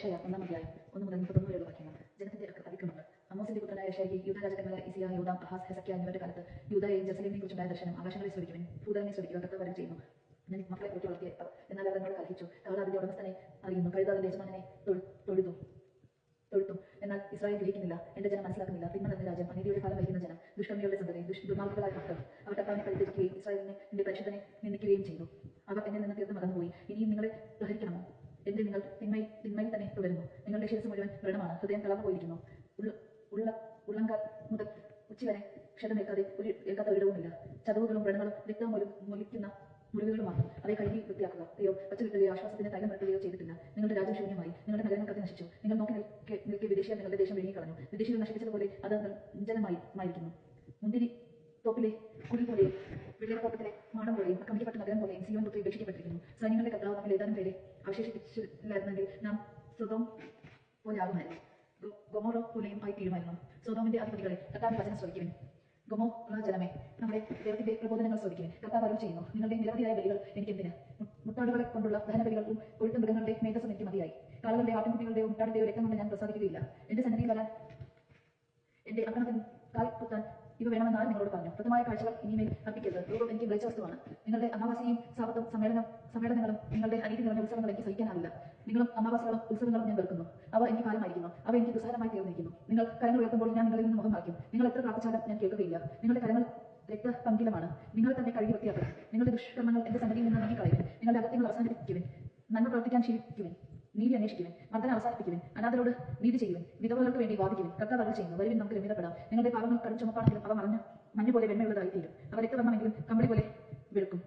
യശയ ഒന്നാം അധ്യായം ഒന്ന് മുതൽ മുപ്പത്തൊന്ന് അമോസിന്റെ പുത്രനായ യശയ്ക്ക് യൂത രാജാക്കന്മാരായ ഇസിയ യൂദാം അഹാസ് ഹെസക്കിയ എന്നിവരുടെ കാലത്ത് യൂതയെയും ജെറുസലേമിനെയും കുറിച്ചുണ്ടായ ദർശനം ആകാശങ്ങളെ ശ്രമിക്കുവൻ ഭൂതലനെ ശ്രമിക്കുക കർത്താവ് മക്കളെ പോറ്റി വളർത്തിയ എന്നാൽ അവർ എന്നോട് കലഹിച്ചു അതിന്റെ ഉടമസ്ഥനെ അറിയുന്നു. കഴുത അതിന്റെ യജമാനെ തൊഴുതു തൊഴുത്തും. എന്നാൽ ഇസ്രായേൽ ഗ്രഹിക്കുന്നില്ല. എന്റെ ജനം മനസ്സിലാക്കുന്നില്ല. തിന്മ നിറഞ്ഞ രാജ്യം അനീതിയുടെ ഫലം വഹിക്കുന്ന ജനം ദുഷ്കർമ്മികളുടെ സന്തതി ദുർമാർഗങ്ങളായ മക്കൾ ഇസ്രായേലിനെ എന്റെ പരിശുദ്ധനെ നിന്ദിക്കുകയും ചെയ്തു. അവർ എന്നെ എന്റെ നിങ്ങൾ തിന്മയിൽ തിന്മയിൽ തന്നെ തുടരുന്നു. നിങ്ങളുടെ ശിരസ് മുഴുവൻ വ്രണമാണ്. ഹൃദയം തളർന്നു പോയിരിക്കുന്നു ഉള്ള ഉള്ള ഉള്ളങ്കാൽ മുതൽ ഉച്ചി വരെ ക്ഷതമേൽക്കാതെ ഒരു ഏൽക്കാത്ത ഒരിടവുമില്ല. ചതവുകളും വ്രണങ്ങളും രക്തവും മുലിക്കുന്ന മുറിവുകൾ മാത്രം അവയെ കഴുകി വൃത്തിയാക്കുക. അയ്യോ പച്ചവിട്ടുകയോ ആശ്വാസത്തിന്റെ തൈലം വരുത്തുകയോ ചെയ്തിട്ടില്ല. നിങ്ങളുടെ രാജ്യം ശൂന്യമായി. നിങ്ങളുടെ നഗരങ്ങൾ നശിച്ചു. നിങ്ങൾ നോക്കി നിൽക്കെ നിൽക്കെ വിദേശികൾ നിങ്ങളുടെ ദേശം വിഴുങ്ങിക്കളഞ്ഞു വിദേശികൾ നശിപ്പിച്ചതുപോലെ അത് നിർജനമായി മായിരിക്കുന്നു. മുന്തിരി തോപ്പിലെ കുടി പോലെയും വെള്ളിയത്തോട്ടത്തിലെ മാടം പോലെയും അക്കമിക്കപ്പെട്ട നഗരം പോലെയും സിയോൻ പുത്രി ഉപേക്ഷിക്കപ്പെട്ടിരിക്കുന്നു. സൈന്യങ്ങളുടെ കർത്താവ് നമ്മൾ ഏതാനും പേരെ അവശേഷിപ്പിച്ചില്ലായിരുന്നെങ്കിൽ നാം സ്വതം പോലെയാകുമായിരുന്നു ഗൊമോറോ പോലെയും ആയി തീരുമായിരുന്നു. സ്വതോമിന്റെ അധിപതികളെ കർത്താവിന്റെ വചനം ശ്രമിക്കുവിൻ ഗൊമോ ജനമേ നമ്മുടെ ദൈവത്തിന്റെ പ്രബോധനങ്ങൾ ശ്രമിക്കുവിൻ കർത്താവ് അരുൾ ചെയ്യുന്നു. നിങ്ങളുടെ നിരവധിയായ ബലികൾ എനിക്ക് എന്തിന്? മുട്ടാടുകളെ കൊണ്ടുള്ള ദഹനബലികൾക്കും കൊഴുത്ത മൃഗങ്ങളുടെ മേധസ്സും എനിക്ക് മതിയായി. കാളുകളുടെ ആട്ടിൻകുട്ടികളുടെയോ മുട്ടാടിന്റെയോ രക്തം കൊണ്ട് ഞാൻ പ്രസാദിക്കുകയില്ല. എന്റെ സന്നിധി വരാൻ എന്റെ അക്രമത്തിന് കാൽ കുത്താൻ ഇവ വേണമെന്ന് ആരും നിങ്ങളോട് പറഞ്ഞു കൃത്യമായ കാഴ്ചകൾ ഇനിമേൽ അർപ്പിക്കരുത്. രൂപം എനിക്ക് വിളിച്ച വസ്തുവാണ്. നിങ്ങളുടെ അമാവാസിയും സാപത്തും സമ്മേളനം സമ്മേളനങ്ങളും നിങ്ങളുടെ അനീതി നിറഞ്ഞ ഉത്സവങ്ങൾ എനിക്ക് സഹിക്കാനാവില്ല. നിങ്ങളും അമാവാസികളും ഉത്സവങ്ങളും ഞാൻ വെറുക്കുന്നു. അവ എനിക്ക് ഭാരമായിരിക്കുന്നു. അവ എനിക്ക് ദുസാരമായി തീർന്നിരിക്കുന്നു. നിങ്ങൾ കരങ്ങൾ ഉയർത്തുമ്പോൾ ഞാൻ നിങ്ങളിൽ നിന്ന് മുഖം മറയ്ക്കും. നിങ്ങൾ എത്ര പ്രാർത്ഥിച്ചാലും ഞാൻ കേൾക്കുകയില്ല. നിങ്ങളുടെ കരങ്ങൾ രക്തപങ്കിലമാണ് നിങ്ങൾ തന്നെ കഴുകി വൃത്തിയാക്കുക നിങ്ങളുടെ ദുഷ്കർമ്മങ്ങൾ എന്റെ സന്നിധിയിൽ നിന്ന് നീങ്ങിക്കളയുവിൻ നിങ്ങളുടെ അകത്യങ്ങൾ അവസാനിപ്പിക്കുവിൻ. നന്മ പ്രവർത്തിക്കാൻ ശീലിക്കുവിൻ നീതി അന്വേഷിക്കുവിൻ മർദ്ദന അവസാനിപ്പിക്കുവിൻ അനാഥരോട് നീതി ചെയ്യുവിൻ വിധവകൾക്ക് വേണ്ടി വാദിക്കുവിൻ കർത്താവ് ചെയ്യുന്നു വരുവിൻ നമുക്ക് രമ്യതപ്പെടാം നിങ്ങളുടെ പാപങ്ങൾ കടും ചുമപ്പാണെങ്കിലും അവ മറഞ്ഞ മഞ്ഞു പോലെ വെണ്മയുള്ളതായി തീരും. അവ രക്തവർണമെങ്കിലും കമ്പളി പോലെ വെളുക്കും.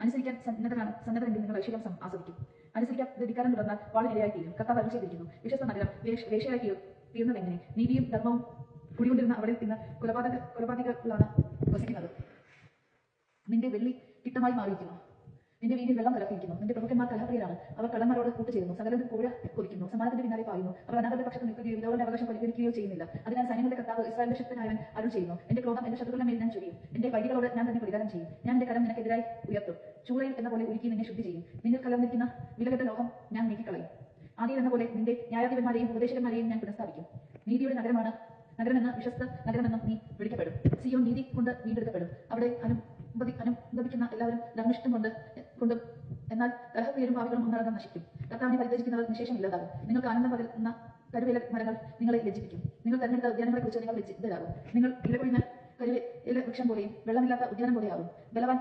അനുസരിക്കാൻ സന്നദ്ധരാണ് സന്നദ്ധരെങ്കിൽ നിങ്ങൾ ഐശ്വര്യം ആസ്വദിക്കും. അനുസരിക്കാൻ ധിക്കാരം തുടർന്നാൽ വാളിനിരയായി തീരും. കർത്താവ് അരുൾ ചെയ്തിരിക്കുന്നു. വിശ്വസ്ത നഗരം വേഷയായി തീർന്നതെങ്ങനെ നീതിയും ധർമ്മവും കുടികൊണ്ടിരുന്ന അവിടെ ഇന്ന് കൊലപാതക കൊലപാതകളാണ് വസിക്കുന്നത്. നിന്റെ വെള്ളി കിട്ടമായി മാറിയിരിക്കുന്നു. നിന്റെ വീട്ടിൽ വെള്ളം കലർത്തിയിരിക്കുന്നു. നിന്റെ പ്രമുഖന്മാർ കലഹപ്രിയരാണ് അവർ കള്ളന്മാരോട് കൂട്ടുചേരുന്നു. സകലരും കോഴ കൊതിക്കുന്നു സമാനത്തിന്റെ പിന്നാലെ പായുന്നു. അവർ അനാഥരുടെ പക്ഷത്ത് നിൽക്കുകയോ വിധവരുടെ അവകാശം പരിഗണിക്കുകയോ ചെയ്യുന്നില്ല. അതിനാൽ സൈന്യങ്ങളുടെ കർത്താവ് ഇസ്രായേലിന്റെ ശക്തനായവൻ അരുൾ ചെയ്യുന്നു. എന്റെ ക്രോധം എന്റെ ശത്രുക്കളുടെ മേൽ ഞാൻ ചൊരിയും. എന്റെ വൈദികളോട് ഞാൻ തന്നെ പ്രതികാരം ചെയ്യും. ഞാൻ എന്റെ കരം നിനക്കെതിരായി ഉയർത്തും. ചൂളയിൽ എന്ന പോലെ ഒരുക്കി നിന്നെ ശുദ്ധി ചെയ്യും. നിന്നിൽ കലർന്നിരിക്കുന്ന വിലകെട്ട ലോഹം ഞാൻ നീക്കിക്കളയും. ആദ്യം എന്ന പോലെ നിന്റെ ന്യായാധിപന്മാരെയും ഉപദേശകന്മാരെയും ഞാൻ പുനഃസ്ഥാപിക്കും. നീതിയുടെ നഗരമാണ് നഗരമെന്ന് വിശ്വസ്ത നഗരമെന്നും നീ വിളിക്കപ്പെടും. സിയോൻ നീതി കൊണ്ട് വീണ്ടെടുക്കപ്പെടും. അവിടെ അനുപതി ഉപദിക്കുന്ന എല്ലാവരും ധർമ്മിഷ്ടം കൊണ്ട് കൊണ്ട് എന്നാൽ കലഹപ്രിയരും ഭാവികളും ഒന്നടങ്കം നശിക്കും. കർത്താവിനെ പരിത്യജിക്കുന്നവർ നിശേഷം ഇല്ലാതാകും. നിങ്ങൾക്ക് ആനന്ദം പകരുന്ന കരുവേല മരങ്ങൾ നിങ്ങളെ ലജ്ജിപ്പിക്കും. നിങ്ങൾ തെരഞ്ഞെടുത്ത ഉദ്യാനങ്ങളെ കുറിച്ച് നിങ്ങൾ ലജ്ജിതരാകും നിങ്ങൾ ഇലകൊഴിഞ്ഞ കരുവേല വൃക്ഷം പോലെയും വെള്ളമില്ലാത്ത ഉദ്യാനം പോലെയാകും. ബലവാൻ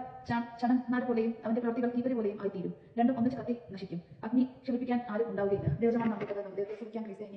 ചണന്മാർ പോലെയും അവന്റെ പ്രവർത്തികൾ തീവരി പോലെയും ആയിത്തീരും. രണ്ടും ഒന്നിച്ച് കത്തി നശിക്കും. അഗ്നി ക്ഷമിപ്പിക്കാൻ ആരും ഉണ്ടാവുകയില്ല. ദേവജമാൻ നമ്മുടെ ദൈവത്തെ സ്തുതിക്കാൻ ക്രിസ്ത്യ എനിക്ക് സ്തുതി